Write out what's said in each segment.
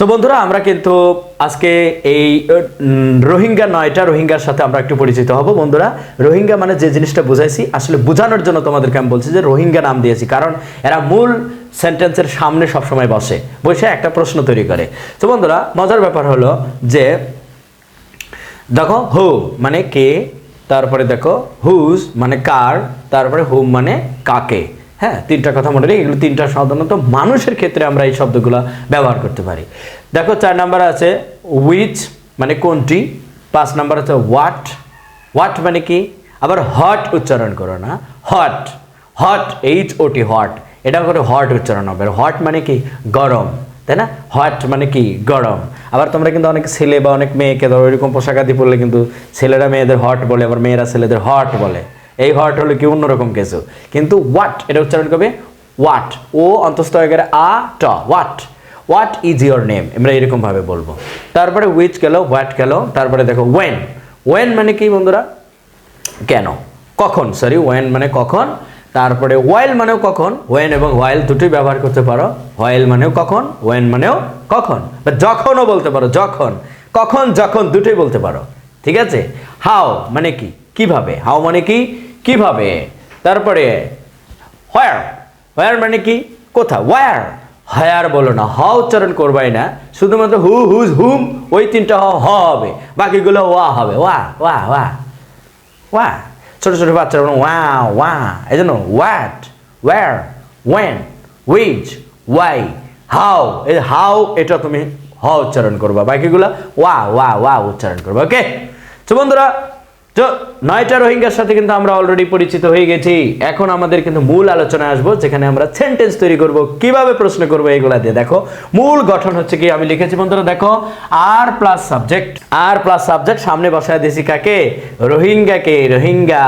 তো বন্ধুরা, আমরা কিন্তু আজকে এই রোহিঙ্গা নয়টা, রোহিঙ্গার সাথে আমরা একটু পরিচিত হব। বন্ধুরা, রোহিঙ্গা মানে যে জিনিসটা বুঝাইছি, আসলে বোঝানোর জন্য তোমাদেরকে আমি বলছি যে রোহিঙ্গা নাম দিয়েছি, কারণ এরা মূল সেন্টেন্সের সামনে সবসময় বসে বসে একটা প্রশ্ন তৈরি করে। তো বন্ধুরা, মজার ব্যাপার হলো যে, দেখো হু মানে কে, তারপরে দেখো হুজ মানে কার, তারপরে হুম মানে কাকে। হ্যাঁ তিনটা কথা মনে রেখে, এগুলো তিনটা সাধারণত মানুষের ক্ষেত্রে আমরা এই শব্দগুলো ব্যবহার করতে পারি। দেখো, চার নাম্বার আছে উইচ মানে কোনটি? পাঁচ নাম্বার আছে হোয়াট হোয়াট মানে কি? আবার হট উচ্চারণ করো না। Hot hot H O T hot এটা করে হট উচ্চারণ হবে। হট মানে কি? গরম, তাই না? হট মানে কি? গরম। আবার তোমরা কিন্তু অনেক ছেলে বা অনেক মেয়েকে ধরো, এরকম পোশাক আদি পরলে কিন্তু ছেলেরা মেয়েদের হট বলে, আবার মেয়েরা ছেলেদের হট বলে। এই হট হলো কি অন্যরকম কিছু। কিন্তু হোয়াট এটা উচ্চারণ করবে হোয়াট ও অন্তস্থ হয়ে গেলে আ, ট what what is your name আমরা এরকম ভাবে বলব। তারপরে উইচ গেল হোয়াট গেল, তারপরে দেখো ওয়েন ওয়েন মানে কি বন্ধুরা? কেন? কখন? সরি ওয়েন মানে কখন? তারপরে ওয়াইল মানেও কখন? ওয়েন এবং ওয়াইল দুটোই ব্যবহার করতে পারো। ওয়াইল মানেও কখন? ওয়েন মানেও কখন? বা যখনও বলতে পারো, যখন। কখন, যখন দুটোই বলতে পারো। ঠিক আছে? হাও মানে কি? কীভাবে? হাও মানে কি? কীভাবে? তারপরে হোয়ার হোয়ার মানে কি? কোথা ওয়ার হায়ার বলো না হ উচ্চারণ করবাই না, শুধুমাত্র হু হুজ হুম ওই তিনটা হ হবে, বাকিগুলো ওয়া হবে ওয়া ওয়া ওয়া ওয়া ছোট ছোট বাচ্চারা ওয়া ওয়া এই জন্য what where when which why how এই হাউ এটা তুমি হ উচ্চারণ করবা, বাকিগুলো ওয়া ওয়া ওয়া উচ্চারণ করবা ওকে তো বন্ধুরা তো নয়টা রোহিঙ্গার সাথে কিন্তু আমরা অলরেডি পরিচিত হয়ে গেছি। এখন আমাদের কিন্তু মূল আলোচনায় আসব, যেখানে আমরা সেন্টেন্স তৈরি করব, কীভাবে প্রশ্ন করব এগুলা দিয়ে। দেখো, মূল গঠন হচ্ছে কি, আমি লিখেছি বন্ধুরা, দেখো আর প্লাস সাবজেক্ট আর প্লাস সাবজেক্ট সামনে বসায় দিয়েছি কাকে? রোহিঙ্গাকে, রোহিঙ্গা।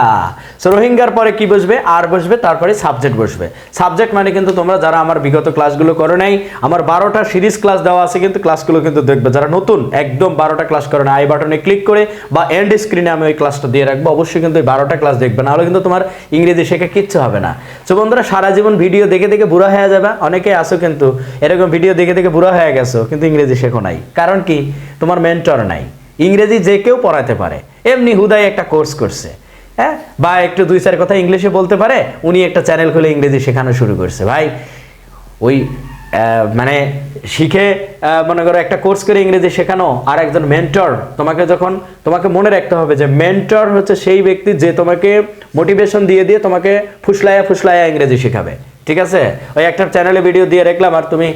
সো রোহিঙ্গার পরে কি বসবে? আর বসবে, তারপরে সাবজেক্ট বসবে। সাবজেক্ট মানে কিন্তু তোমরা যারা আমার বিগত ক্লাসগুলো করো নাই, আমার বারোটা সিরিজ ক্লাস দেওয়া আছে, কিন্তু ক্লাসগুলো কিন্তু দেখবে, যারা নতুন, একদম বারোটা ক্লাস করে না আই বাটনে ক্লিক করে বা এন্ড স্ক্রিনে আমি ওই ক্লাসটা দিয়ে রাখব। অবশ্যই কিন্তু ওই বারোটা ক্লাস দেখবে। নাহলে কিন্তু তোমার ইংরেজি শেখা কিচ্ছু হবে না। তো বন্ধুরা, সারা জীবন ভিডিও দেখে দেখে বুড়া হয়ে যাবে। অনেকে আসো কিন্তু এরকম ভিডিও দেখে দেখে বুড়া হয়ে গেছো, কিন্তু ইংরেজি শেখো নাই। কারণ কি? তোমার মেন্টর নাই। ইংরেজি যে কেউ পড়াতে পারে। এমনি হুদাই একটা কোর্স করছে। হ্যাঁ? বা একটু দুই চার কথা ইংলিশে বলতে পারে, উনি একটা চ্যানেল খুলে ইংরেজি শেখানো শুরু করছে। ভাই, ওই মানে শিখে মনে করো একটা কোর্স করে ইংরেজি শেখানো, আর একজন মেন্টর তোমাকে যখন, তোমাকে মনে রাখতে হবে যে মেন্টর হচ্ছে সেই ব্যক্তি যে তোমাকে মোটিভেশন দিয়ে দিয়ে তোমাকে ফুসলাইয়া ফুসলাইয়া ইংরেজি শেখাবে। ঠিক আছে? ওই একটা চ্যানেলে ভিডিও দিয়ে রাখলাম, আর তুমি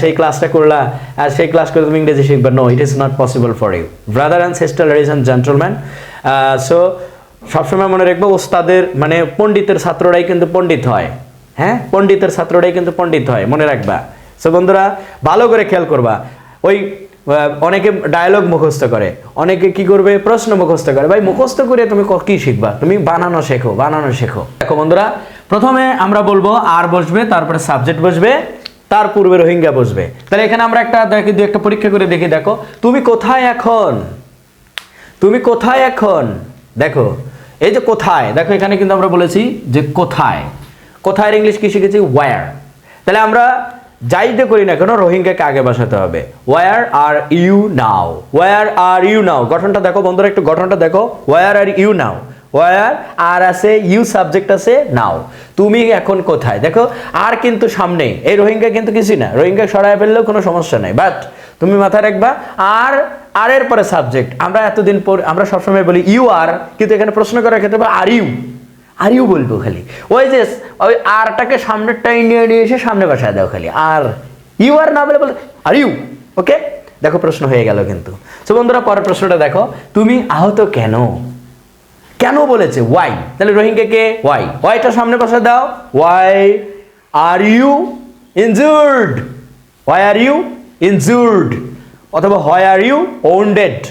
সেই ক্লাসটা করলা, আর সেই ক্লাস করে তুমি ইংরেজি শিখবে। No it is not possible for you brother and sister ladies and gentleman so সবসময় মনে রাখব, ওস্তাদের মানে পণ্ডিতের ছাত্ররাই কিন্তু পণ্ডিত হয়। হ্যাঁ? পণ্ডিতের ছাত্ররাই কিন্তু পণ্ডিত হয়, মনে রাখবা। সো বন্ধুরা, ভালো করে খেয়াল করবা। ওই অনেকে ডায়লগ মুখস্থ করে, অনেকে কি করবে, প্রশ্ন মুখস্থ করে। ভাই, মুখস্থ করে তুমি ক- শিখবা? তুমি বানানো শেখো বানানো শেখো। দেখো বন্ধুরা, প্রথমে আমরা বলব আর বসবে, তারপরে সাবজেক্ট বসবে, তার পূর্বে রোহিঙ্গা বসবে। তাহলে এখানে আমরা একটা দু একটা পরীক্ষা করে দেখি, দেখো। তুমি কোথায় এখন? তুমি কোথায় এখন? দেখো, এই যে কোথায়, দেখো, এখানে কিন্তু আমরা বলেছি যে কোথায়। কোথায় ইংলিশ কি শিখেছি? ওয়ার তাহলে আমরা যাইতে করি না কেন, রোহিঙ্গাকে আগে বসাতে হবে। Where are you now where are you now গঠনটা দেখো বন্ধুরা, একটু গঠনটা দেখো। Where are you now where are আছে ইউ সাবজেক্ট আছে নাও তুমি এখন কোথায়? দেখো, আর কিন্তু সামনে, এই রোহিঙ্গা কিন্তু কিছুই না। রোহিঙ্গা সরায় ফেললেও কোনো সমস্যা নেই। বাট তুমি মাথায় রাখবা, আর আর এর পরে সাবজেক্ট আমরা এতদিন পর, আমরা সবসময় বলি ইউ আর কিন্তু এখানে প্রশ্ন করার ক্ষেত্রে আর ইউ আর ইউ বলব খালি। ওই যে ওই আরটাকে সামনেরটাই নিয়ে নিয়ে এসে সামনে বসায় দাও খালি। আর ইউ আর না বলে বলে, আর ইউ, ওকে? দেখো প্রশ্ন হয়ে গেল কিন্তু। তো বন্ধুরা, পরের প্রশ্নটা দেখো। তুমি আহত কেন? কেন বলেছে? ওয়াই তাহলে রোহিঙ্গাকে ওয়াই ওয়াইটা সামনে বসে দাও। Why are you injured why are you injured অথবা why are you wounded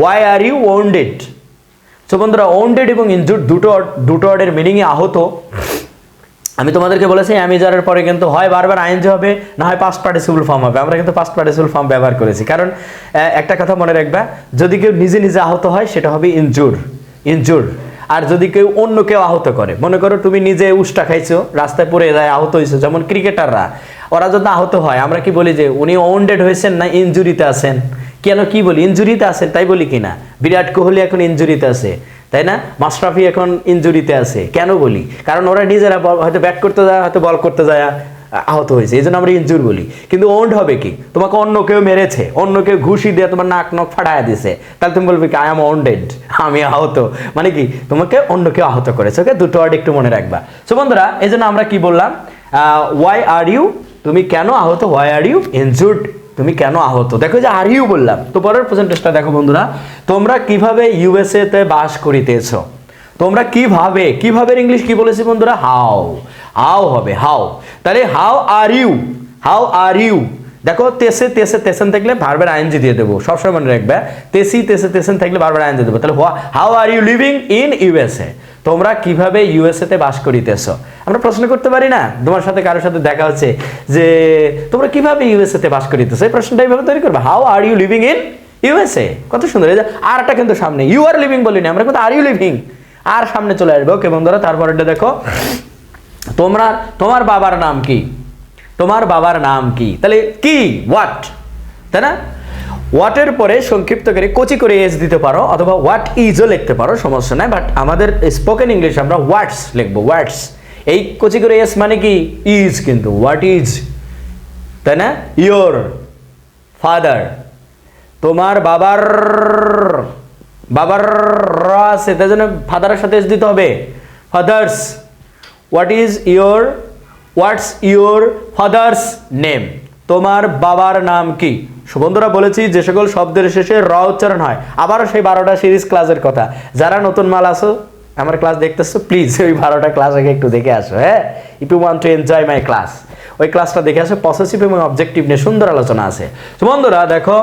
why are you wounded so বন্ধুরা ওন্ডেড এবং ইনজুর্ড দুটো দুটো ওয়ার্ডের মিনিংই আহত। আমি তোমাদেরকে বলেছি অ্যামিজারের পরে কিন্তু হয় বারবার আইনজি হবে, না হয় পাস্ট পার্টিসিপল ফর্ম হবে। আমরা কিন্তু পাস্ট পার্টিসিপল ফর্ম ব্যবহার করেছি। কারণ একটা কথা মনে রাখবা, যদি কেউ নিজে নিজে আহত হয়, সেটা হবে ইনজুর ইনজুর আর যদি কেউ অন্য কেউ আহত করে, মনে করো তুমি নিজে উষ্টা খাইছো, রাস্তায় পড়ে যায়, আহত হয়েছো যেমন ক্রিকেটাররা ওরা যদি আহত হয়, আমরা কি বলি যে, উনি ওয়ান্ডেড হয়েছেন না ইনজুরিতে আছেন? কেন কি বলি? ইনজুরিতে আছেন তাই বলি কি না বিরাট কোহলি এখন ইনজুরিতে আছে, তাই না? মাশরাফি এখন ইনজুরিতে আছে, কেন বলি? কারণ ওরা নিজেরা হয়তো ব্যাট করতে যায়, হয়তো বল করতে যায়, আহত হয়েছে, এই জন্য আমরা ইনজুর বলি। কিন্তু ওন্ড হবে কি? তোমাকে অন্য কেউ মেরেছে, অন্য কেউ ঘুষি দিয়ে তোমার নাক নখ ফাটায় দিছে, তাহলে তুমি বলবে কি আই এম ওন্ডেড আমি আহত। মানে কি? তোমাকে অন্য কেউ আহত করেছে, ওকে? দুটো ওয়ার্ড একটু মনে রাখবা। সো বন্ধুরা, এই জন্য আমরা কি বললাম ওয়াই আর ইউ তুমি কেন আহত? ওয়াই আর ইউ ইনজুর্ড তুমি কেন আহত? দেখো যে আর ইউ বললাম। তো পরের পার্সেন্টেজটা দেখো বন্ধুরা, তোমরা কীভাবে ইউএসএ তে বাস করিতেছো? তোমরা কীভাবে কীভাবে ইংলিশ কি বলেছি বন্ধুরা? হাউ হাউ হবে হাউ তাহলে how are you how are you দেখো, তেসে তেসে, তেসেন থাকলে বারবার আইনজি দিয়ে দেবো। সবসময় মনে রাখবে, তেসি, তেসে, তেসেন থাকলে বারবার আইনজি দেবো। তাহলে how are you living in USA তোমরা কীভাবে ইউএসএ তে বাস করিতেছো? আমরা প্রশ্ন করতে পারি না। তোমার সাথে কারোর সাথে দেখা হচ্ছে যে, তোমরা কীভাবে ইউএসএ তে বাস করিতেছো? এই প্রশ্নটা এইভাবে তৈরি করবে। How are you living in USA কত সুন্দর। এই যে কিন্তু সামনে। ইউ আর লিভিং বলিনি আমরা, কিন্তু আর ইউ লিভিং আর সামনে চলে আসবে। ওকে বন্ধুরা তারপরেটা দেখো। তোমরা, তোমার বাবার নাম কি? তোমার বাবার নাম কি? তাহলে কি? হোয়াট তাই না? হোয়াটের পরে সংক্ষিপ্ত করে কচি করে এস দিতে পারো, অথবা হোয়াট ইজও লিখতে পারো, সমস্যা নাই বাট আমাদের স্পোকেন ইংলিশ আমরা ওয়ার্ডস লিখব ওয়ার্ডস এই কচি করে এস মানে কি? ইজ কিন্তু হোয়াট ইজ তাই না? ইয়োর ফাদার তোমার বাবার বাবার রা আছে, তাই জন্য ফাদারের সাথে এস দিতে হবে। Father's what is your what's your father's name তোমার বাবার নাম কি? বন্ধুরা বলেছি, যে সকল শব্দের শেষে র উচ্চারণ হয়। আবারও সেই বারোটা সিরিজ ক্লাসের কথা। যারা নতুন মাল আসো আমার ক্লাস দেখতেছো প্লিজ ওই বারোটা ক্লাস আগে একটু দেখে আসো হ্যাঁ? If you want to enjoy my class ওই ক্লাসটা দেখে আসো পসেসিভ এবং অবজেক্টিভ নিয়ে সুন্দর আলোচনা আছে। তো বন্ধুরা দেখো,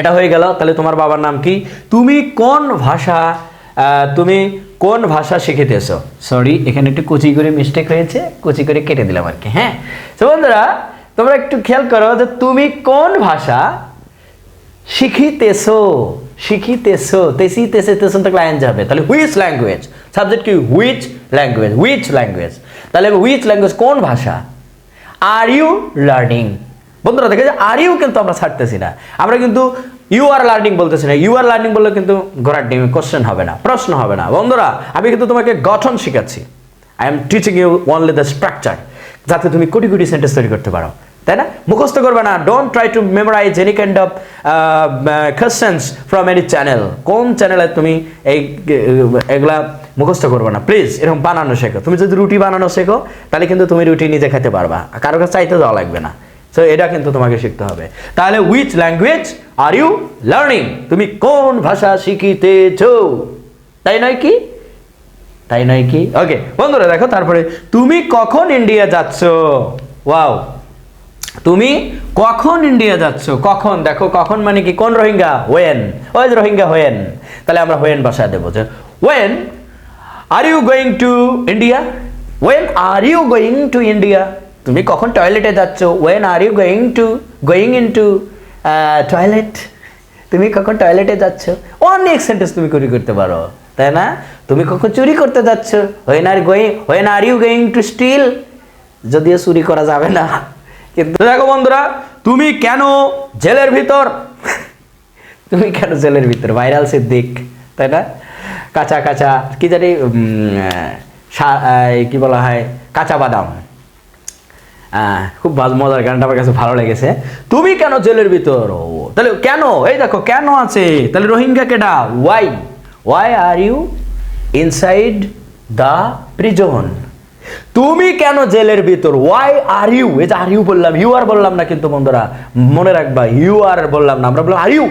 এটা হয়ে গেল। তাহলে তোমার বাবার নাম কি? তুমি কোন ভাষা তুমি কোন ভাষা শিখিতেছো? সরি এখানে একটু কুচি করে মিস্টেক হয়েছে, কুচি করে কেটে দিলাম আর কি হ্যাঁ? তো বন্ধুরা তোমরা একটু খেয়াল করো যে তুমি কোন ভাষা শিখিতেছো? শিখিতেছো। তেসি তেসে তেসন থাকলে আইন যাবে। তাহলে হুইচ ল্যাঙ্গুয়েজ সাবজেক্ট কি? হুইচ ল্যাঙ্গুয়েজ হুইচ ল্যাঙ্গুয়েজ তাহলে হুইচ ল্যাঙ্গুয়েজ কোন ভাষা? আর ইউ লার্নিং বন্ধুরা, দেখে যে আর ইউ কিন্তু আমরা ছাড়তেছি না। আমরা কিন্তু ইউ আর লার্নিং বলতেছি না। ইউ আর লার্নিং বললে কিন্তু গোড়ার ডিমে কোশ্চেন হবে না, প্রশ্ন হবে না। বন্ধুরা, আমি কিন্তু তোমাকে গঠন শিখাচ্ছি। I am teaching you only the structure যাতে তুমি কোটি কোটি সেন্টেন্স তৈরি করতে পারো, তাই না? মুখস্থ করবে না। Don't try to memorize any kind of questions from any channel কোন চ্যানেলে তুমি এই এগুলা মুখস্থ করবে না? প্লিজ এরকম বানানো শেখো। তুমি যদি রুটি বানানো শেখো, তাহলে কিন্তু তুমি রুটি নিজে খেতে পারবা। কারও কাছে চাইতে যাওয়া লাগবে না। সো এটা কিন্তু তোমাকে শিখতে হবে। তাহলে which language are you learning তুমি কোন ভাষা শিখিতেছ? তাই নয় কি? তাই নয় কি? ওকে বন্ধুরা দেখো, তারপরে তুমি কখন ইন্ডিয়া যাচ্ছ? ওয়াও তুমি কখন ইন্ডিয়া যাচ্ছ? কখন? দেখো, কখন মানে কি? কোন রোহিঙ্গা? ওয়েন ওই রোহিঙ্গা হোয়েন তাহলে আমরা হোয়েন ভাষায় দেবো যে when are you going to India when are you going to India তুমি কখন টয়লেটে যাচ্ছ? When are you going to going in to toilet তুমি কখন টয়লেটে যাচ্ছ? অনেক সেন্টেন্স তুমি চুরি করতে পারো, তাই না? তুমি কখন চুরি করতে যাচ্ছ? When are going when are you going to steal যদিও চুরি করা যাবে না। কিন্তু দেখো বন্ধুরা, তুমি কেন জেলের ভিতর? তুমি কেন জেলের ভিতর? ভাইরাল সিদ্দিক তাই না? কাঁচা কাঁচা, কি জানি কি বলা হয়, কাঁচা বাদাম। খুব মজার গানটা আমার কাছে ভালো লেগেছে। তুমি কেন জেলের ভিতর? তাহলে কেন? এই দেখো, কেন আছে? তাহলে রোহিঙ্গা কেডা why why are you inside the prison তুমি কেন জেলের ভিতর? ওয়াই আর ইউ এই যে আর ইউ বললাম ইউ আর বললাম না কিন্তু বন্ধুরা, মনে রাখবা ইউ আর বললাম না। আমরা বললাম are you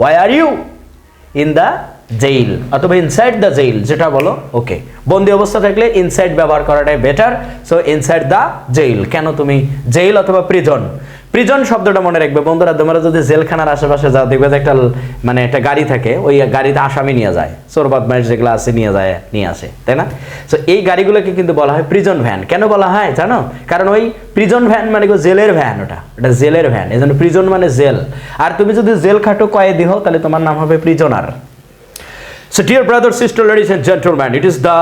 why are you in the jail অথবা ইনসাইড দ্য জেইল যেটা বলো ওকে বন্দি অবস্থা থাকলে ইনসাইড ব্যবহার করাটাই better so inside the jail কেন তুমি জেইল অথবা প্রিজন প্রিজন শব্দটা মনে রাখবে। বন্ধুরা তোমরা যদি জেলখানার আশেপাশে যাও দেখবে যে একটা মানে একটা গাড়ি থাকে ওই গাড়িতে আসামি নিয়ে যায়। চোর বদমাইশ যেগুলো আছে নিয়ে যায় নিয়ে আসে তাই না? সো এই গাড়িগুলোকে কিন্তু বলা হয় প্রিজন ভ্যান। কেন বলা হয় জানো? কারণ ওই প্রিজন ভ্যান মানে জেলের ভ্যান ওটা। ওটা জেলের ভ্যান এই জন্য প্রিজন মানে জেল। আর তুমি যদি জেল খাটো কয়েদি হও তাহলে তোমার নাম হবে prisoner. So dear brother sister, ladies and gentlemen, it is the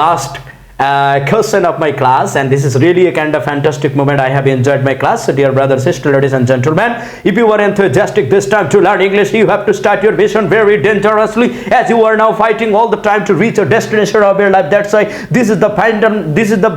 last uh, question of my class, and this is really a kind of fantastic moment. I have enjoyed my class. So, dear brother, sister, ladies and gentlemen, if you are enthusiastic this time to learn English, you have to start your mission very dangerously, as you are now fighting all the time to reach your destination of your life. That's why this is the pandem- This is the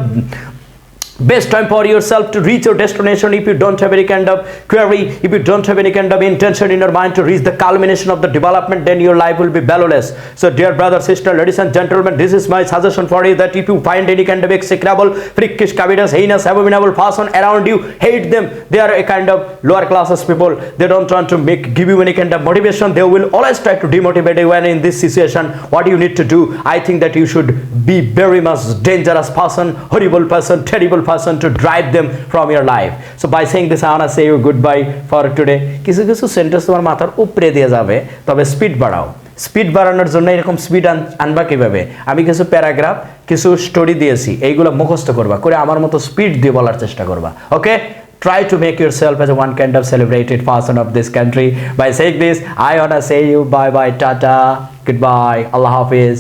best time for yourself to reach your destination if you don't have any kind of query if you don't have any kind of intention in your mind to reach the culmination of the development then your life will be valueless. So dear brother sister ladies and gentlemen this is my suggestion for you that if you find any kind of execrable freakish covetous heinous abominable person around you hate them. They are a kind of lower classes people. They don't want to make give you any kind of motivation. They will always try to demotivate you. And in this situation what do you need to do i think that you should be very much dangerous person horrible person terrible person to drive them from your life so by saying this i want to say you goodbye for today কিছু কিছু sentence তোমার মাথার উপরে দিয়ে যাবে তবে speed বাড়াও speed বাড়ানোর জন্য এরকম স্পিড আনবা কীভাবে আমি কিছু প্যারাগ্রাফ কিছু স্টোরি দিয়েছি এইগুলো মুখস্থ করবা করে আমার মতো স্পিড দিয়ে বলার চেষ্টা করবা ওকে try to make yourself as one kind of celebrated person of this country by saying this i wanna say you bye bye tata goodbye allah hafiz